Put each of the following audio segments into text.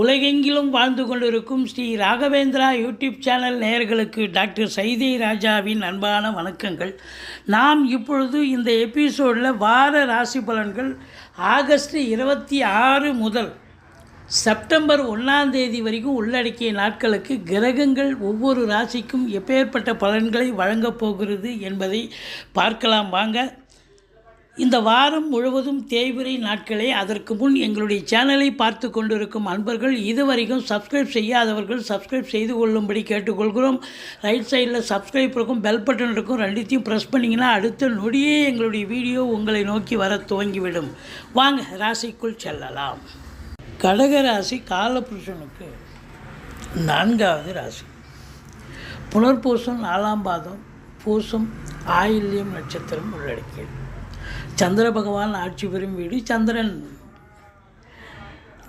உலகெங்கிலும் வாழ்ந்து கொண்டிருக்கும் ஸ்ரீ ராகவேந்திரா யூடியூப் சேனல் நேயர்களுக்கு டாக்டர் சைதை ராஜாவின் அன்பான வணக்கங்கள். நாம் இப்பொழுது இந்த எபிசோடில் வார ராசி பலன்கள் ஆகஸ்ட் இருபத்தி ஆறு முதல் செப்டம்பர் ஒன்றாம் தேதி வரைக்கும் உள்ளடக்கிய நாட்களுக்கு கிரகங்கள் ஒவ்வொரு ராசிக்கும் எப்பேற்பட்ட பலன்களை வழங்கப் போகிறது என்பதை பார்க்கலாம். வாங்க இந்த வாரம் முழுவதும் தேய்பிரை நாட்களே. அதற்கு முன் எங்களுடைய சேனலை பார்த்து கொண்டிருக்கும் அன்பர்கள் இதுவரைக்கும் சப்ஸ்கிரைப் செய்யாதவர்கள் சப்ஸ்கிரைப் செய்து கொள்ளும்படி கேட்டுக்கொள்கிறோம். ரைட் சைடில் சப்ஸ்கிரைப் இருக்கும் பெல் பட்டன் இருக்கும் ரெண்டுத்தையும் ப்ரெஸ் பண்ணிங்கன்னா அடுத்த நொடியே எங்களுடைய வீடியோ உங்களை நோக்கி வர துவங்கிவிடும். வாங்க ராசிக்குள் செல்லலாம். கடக ராசி காலபுருஷனுக்கு நான்காவது ராசி. புனர்பூசம் நாலாம் பாதம் பூசம் ஆயில்யம் நட்சத்திரம் உள்ளடக்கியது. சந்திர பகவான் ஆட்சி பெறும் வீடு சந்திரன்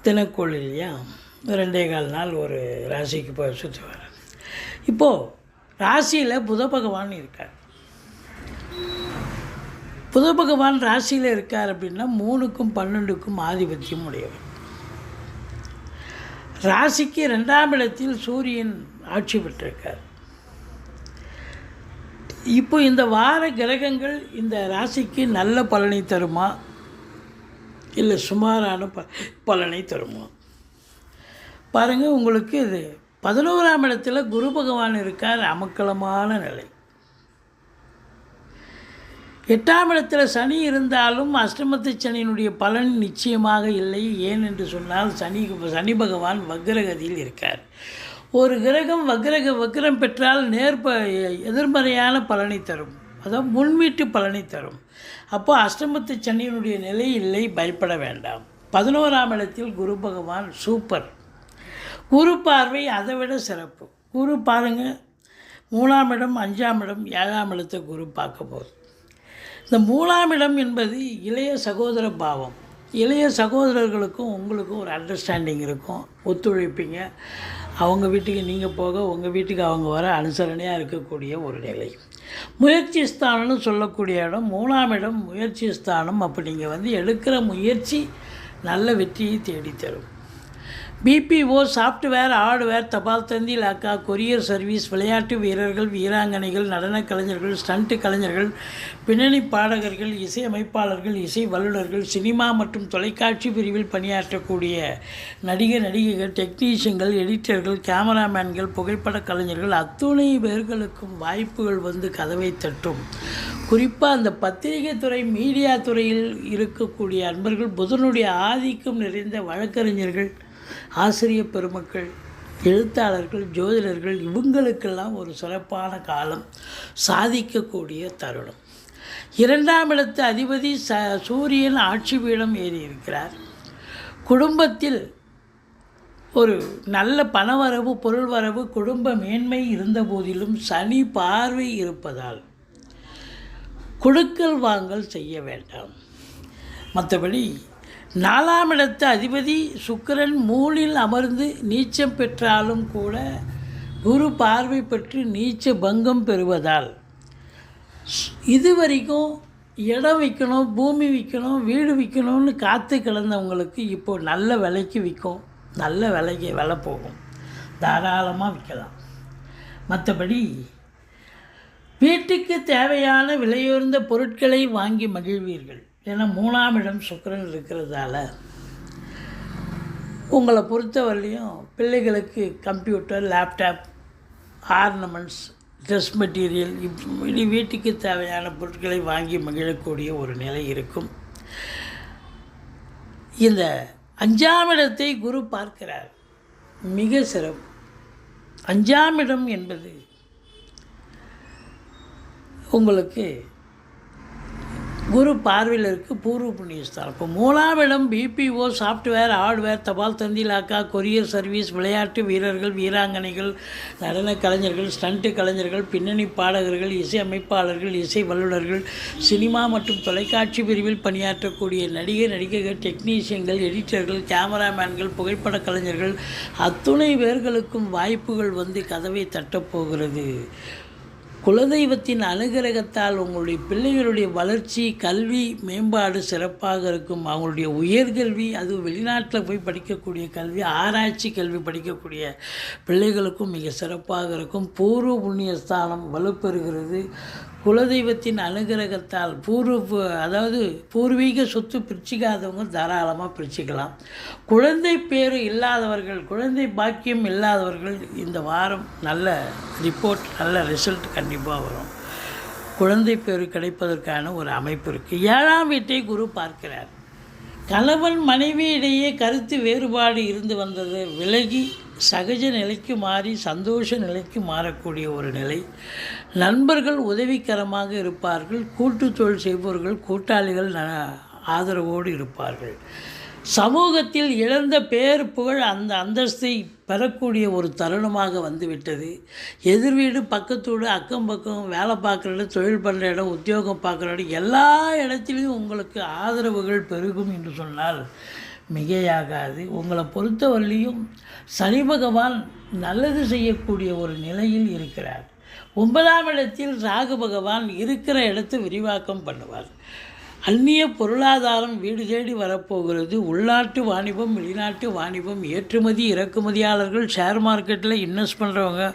தினக்கோள் இல்லையா? ரெண்டே கால் நாள் ஒரு ராசிக்கு போய் சுற்றி இப்போது ராசியில் புத பகவான் இருக்கார். புத பகவான் ராசியில் இருக்கார் அப்படின்னா மூணுக்கும் பன்னெண்டுக்கும் ஆதிபத்தியம் உடையவர். ராசிக்கு ரெண்டாம் இடத்தில் சூரியன் ஆட்சி பெற்றிருக்கார். இப்போ இந்த வார கிரகங்கள் இந்த ராசிக்கு நல்ல பலனை தருமா? இல்லை சுமாரான ப பலனை தருமா? பாருங்கள் உங்களுக்கு இது பதினோராம் இடத்துல குரு பகவான் இருக்கார் அமக்கலமான நிலை. எட்டாம் இடத்துல சனி இருந்தாலும் அஷ்டமத்து சனியினுடைய பலன் நிச்சயமாக இல்லை. ஏன் என்று சொன்னால் சனி சனி பகவான் வக்ரகதியில் இருக்கார். ஒரு கிரகம் வக்ரக வக்ரம் பெற்றால் நேர்ப எதிர்மறையான பலனை தரும். அதாவது முன்வீட்டு பலனை தரும். அப்போ அஷ்டமத்து சனியினுடைய நிலை இல்லை பயப்பட வேண்டாம். பதினோராம் இடத்தில் குரு பகவான் சூப்பர். குரு பார்வை அதை விட சிறப்பு. குரு பாருங்கள் மூணாம் இடம் அஞ்சாம் இடம் ஏழாம் இடத்தை குரு பார்க்க போகுது. இந்த மூணாம் இடம் என்பது இளைய சகோதர பாவம். இளைய சகோதரர்களுக்கும் உங்களுக்கும் ஒரு அண்டர்ஸ்டாண்டிங் இருக்கும். ஒத்துழைப்பீங்க. அவங்க வீட்டுக்கு நீங்கள் போக உங்கள் வீட்டுக்கு அவங்க வர அனுசரணையாக இருக்கக்கூடிய ஒரு நிலை. முயற்சி ஸ்தானம்னு சொல்லக்கூடிய இடம் மூணாம் இடம் முயற்சி ஸ்தானம். அப்போ நீங்கள் வந்து எடுக்கிற முயற்சி நல்ல வெற்றியை தேடித்தரும். பிபிஓ சாஃப்ட்வேர் ஹார்ட்வேர் தபால் தந்தி லாக்கா கொரியர் சர்வீஸ் விளையாட்டு வீரர்கள் வீராங்கனைகள் நடனக் கலைஞர்கள் ஸ்டண்ட் கலைஞர்கள் பின்னணி பாடகர்கள் இசையமைப்பாளர்கள் இசை வல்லுநர்கள் சினிமா மற்றும் தொலைக்காட்சி பிரிவில் பணியாற்றக்கூடிய நடிகர் நடிகைகள் டெக்னீஷியன்கள் எடிட்டர்கள் கேமராமேன்கள் புகைப்பட கலைஞர்கள் அத்துணை பேர்களுக்கும் வாய்ப்புகள் வந்து கதவை தட்டும். குறிப்பாக அந்த பத்திரிகை துறை மீடியா துறையில் இருக்கக்கூடிய அன்பர்கள் புதனுடைய ஆதிக்கம் நிறைந்த வழக்கறிஞர்கள் ஆசிரிய பெருமக்கள் எழுத்தாளர்கள் ஜோதிடர்கள் இவங்களுக்கெல்லாம் ஒரு சிறப்பான காலம். சாதிக்கக்கூடிய தருணம். இரண்டாம் இடத்து அதிபதி ச சூரியன் ஆட்சி பீடம் ஏறி இருக்கிறார் குடும்பத்தில் ஒரு நல்ல பணவரவு பொருள் வரவு குடும்ப மேன்மை இருந்த போதிலும் சனி பார்வை இருப்பதால் கொடுக்கல் வாங்கல் செய்ய வேண்டாம். மற்றபடி நாலாம் இடத்து அதிபதி சுக்கிரன் மூலில் அமர்ந்து நீச்சம் பெற்றாலும் கூட குரு பார்வை பெற்று நீச்ச பங்கம் பெறுவதால் இது வரைக்கும் இடம் விற்கணும் பூமி விற்கணும் வீடு விற்கணும்னு காத்து கிடந்தவங்களுக்கு இப்போ நல்ல விலைக்கு விற்கும் நல்ல விலைக்கு விலை போகும். தாராளமாக விற்கலாம். மற்றபடி வீட்டுக்கு தேவையான விலையுயர்ந்த பொருட்களை வாங்கி மகிழ்வீர்கள். ஏன்னா மூணாம் இடம் சுக்கரன் இருக்கிறதால உங்களை பொறுத்தவரையிலையும் பிள்ளைகளுக்கு computer laptop ornaments dress material இப்படி வீட்டுக்கு தேவையான பொருட்களை வாங்கி மகிழக்கூடிய ஒரு நிலை இருக்கும். இந்த அஞ்சாம் இடத்தை குரு பார்க்கிறார். மிக சிறப்பு. அஞ்சாம் இடம் என்பது உங்களுக்கு குரு பார்வையில் இருக்குது பூர்வ புண்ணியஸ்தானம் இப்போ மூணாம் இடம் பிபிஓ சாஃப்ட்வேர் ஹார்ட்வேர் தபால் தந்திலாக்கா கொரியர் சர்வீஸ் விளையாட்டு வீரர்கள் வீராங்கனைகள் நடன கலைஞர்கள் ஸ்டண்ட்டு கலைஞர்கள் பின்னணி பாடகர்கள் இசை அமைப்பாளர்கள் இசை வல்லுநர்கள் சினிமா மற்றும் தொலைக்காட்சி பிரிவில் பணியாற்றக்கூடிய நடிகை நடிகைகள் டெக்னீஷியன்கள் எடிட்டர்கள் கேமராமேன்கள் புகைப்பட கலைஞர்கள் அத்துணை பேர்களுக்கும் வாய்ப்புகள் வந்து கதவை தட்டப்போகிறது குலதெய்வத்தின் அனுகிரகத்தால் உங்களுடைய பிள்ளைகளுடைய வளர்ச்சி கல்வி மேம்பாடு சிறப்பாக இருக்கும். அவங்களுடைய உயர்கல்வி அது வெளிநாட்டில் போய் படிக்கக்கூடிய கல்வி ஆராய்ச்சி கல்வி படிக்கக்கூடிய பிள்ளைகளுக்கும் மிக சிறப்பாக இருக்கும். பூர்வ புண்ணிய ஸ்தானம் வலுப்பெறுகிறது. குலதெய்வத்தின் அனுகிரகத்தால் பூர்வ அதாவது பூர்வீக சொத்து பிரிச்சிக்காதவங்க தாராளமாக பிரிச்சுக்கலாம். குழந்தை பேர் இல்லாதவர்கள் குழந்தை பாக்கியம் இல்லாதவர்கள் இந்த வாரம் நல்ல ரிப்போர்ட் நல்ல ரிசல்ட் கண்டிப்பாக வரும். குழந்தை பேர் கிடைப்பதற்கான ஒரு அமைப்பு இருக்குது ஏழாம் வீட்டை குரு பார்க்கிறார். கணவன் மனைவியிடையே கருத்து வேறுபாடு இருந்து வந்தது விலகி சகஜ நிலைக்கு மாறி சந்தோஷ நிலைக்கு மாறக்கூடிய ஒரு நிலை. நண்பர்கள் உதவிகரமாக இருப்பார்கள். கூட்டு தொழில் செய்பவர்கள் கூட்டாளிகள் ந ஆதரவோடு இருப்பார்கள். சமூகத்தில் இழந்த பேர் புகழ் அந்த அந்தஸ்தை பெறக்கூடிய ஒரு தருணமாக வந்துவிட்டது. எதிர் வீடு பக்கத்து அக்கம் பக்கம் வேலை பார்க்குற இடம் தொழில் பண்ணுற இடம் உத்தியோகம் பார்க்குற இடம் எல்லா இடத்துலையும் உங்களுக்கு ஆதரவுகள் பெருகும் என்று சொன்னால் மிகையாகாது. உங்களை பொறுத்தவரையிலையும் சனி பகவான் நல்லது செய்யக்கூடிய ஒரு நிலையில் இருக்கிறார். ஒன்பதாம் இடத்தில் ராகு பகவான் இருக்கிற இடத்தை விரிவாக்கம் பண்ணுவார். அந்நிய பொருளாதாரம் வீடு தேடி வரப்போகிறது. உள்நாட்டு வாணிபம் வெளிநாட்டு வாணிபம் ஏற்றுமதி இறக்குமதியாளர்கள் ஷேர் மார்க்கெட்டில் இன்வெஸ்ட் பண்ணுறவங்க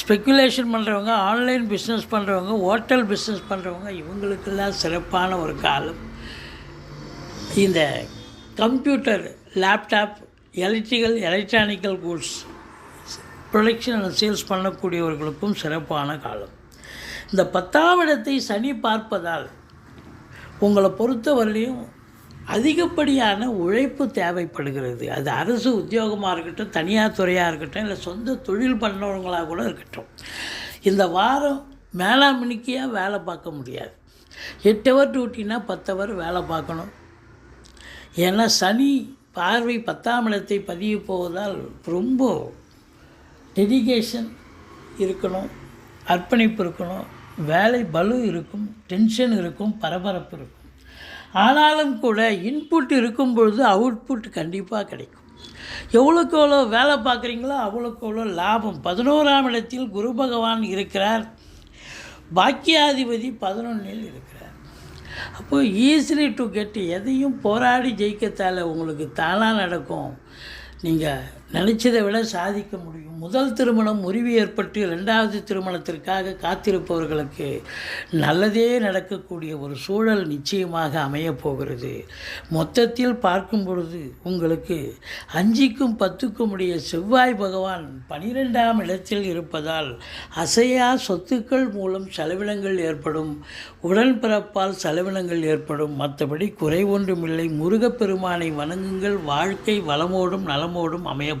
ஸ்பெக்குலேஷன் பண்ணுறவங்க ஆன்லைன் பிஸ்னஸ் பண்ணுறவங்க ஹோட்டல் பிஸ்னஸ் பண்ணுறவங்க இவங்களுக்கெல்லாம் சிறப்பான ஒரு காலம். இந்த computer laptop electrical electronical goods production and sales பண்ணக்கூடியவர்களுக்கும் சிறப்பான காலம். இந்த பத்தாம் இடத்தை சனி பார்ப்பதால் உங்களை பொறுத்தவரையிலையும் அதிகப்படியான உழைப்பு தேவைப்படுகிறது. அது அரசு உத்தியோகமாக இருக்கட்டும் தனியார் துறையாக இருக்கட்டும் இல்லை சொந்த தொழில் பண்ணவங்களாக கூட இருக்கட்டும். இந்த வாரம் மேலாமணிக்கையாக வேலை பார்க்க முடியாது. எட்டு ஹவர் டியூட்டினா பத்து ஹவர் வேலை பார்க்கணும். ஏன்னா சனி பார்வை பத்தாம் இடத்தை பதிய போவதால் ரொம்ப டெடிகேஷன் இருக்கணும் அர்ப்பணிப்பு இருக்கணும் வேலை பலு இருக்கும் டென்ஷன் இருக்கும் பரபரப்பு இருக்கும். ஆனாலும் கூட இன்புட் இருக்கும் பொழுது அவுட்புட் கண்டிப்பாக கிடைக்கும். எவ்வளோக்கு எவ்வளோ வேலை பார்க்குறீங்களோ அவ்வளோக்கு எவ்வளோ லாபம். பதினோராம் இடத்தில் குரு பகவான் இருக்கிறார். பாக்கியாதிபதி பதினொன்றில் இருக்கிறார். அப்போது ஈஸிலி டு கெட் எதையும் போராடி ஜெயிக்கத்தால் உங்களுக்கு தானாக நடக்கும். நீங்கள் நினச்சதை விட சாதிக்க முடியும். முதல் திருமணம் முறிவு ஏற்பட்டு ரெண்டாவது திருமணத்திற்காக காத்திருப்பவர்களுக்கு நல்லதே நடக்கக்கூடிய ஒரு சூழல் நிச்சயமாக அமையப் போகிறது. மொத்தத்தில் பார்க்கும் பொழுது உங்களுக்கு அஞ்சுக்கும் பத்துக்கும் உடைய செவ்வாய் பகவான் பனிரெண்டாம் இடத்தில் இருப்பதால் அசையா சொத்துக்கள் மூலம் செலவினங்கள் ஏற்படும் உடன்பிறப்பால் செலவினங்கள் ஏற்படும். மற்றபடி குறை ஒன்றுமில்லை. முருகப்பெருமானை வணங்குங்கள். வாழ்க்கை வளமோடும் நலமோடும் அமைய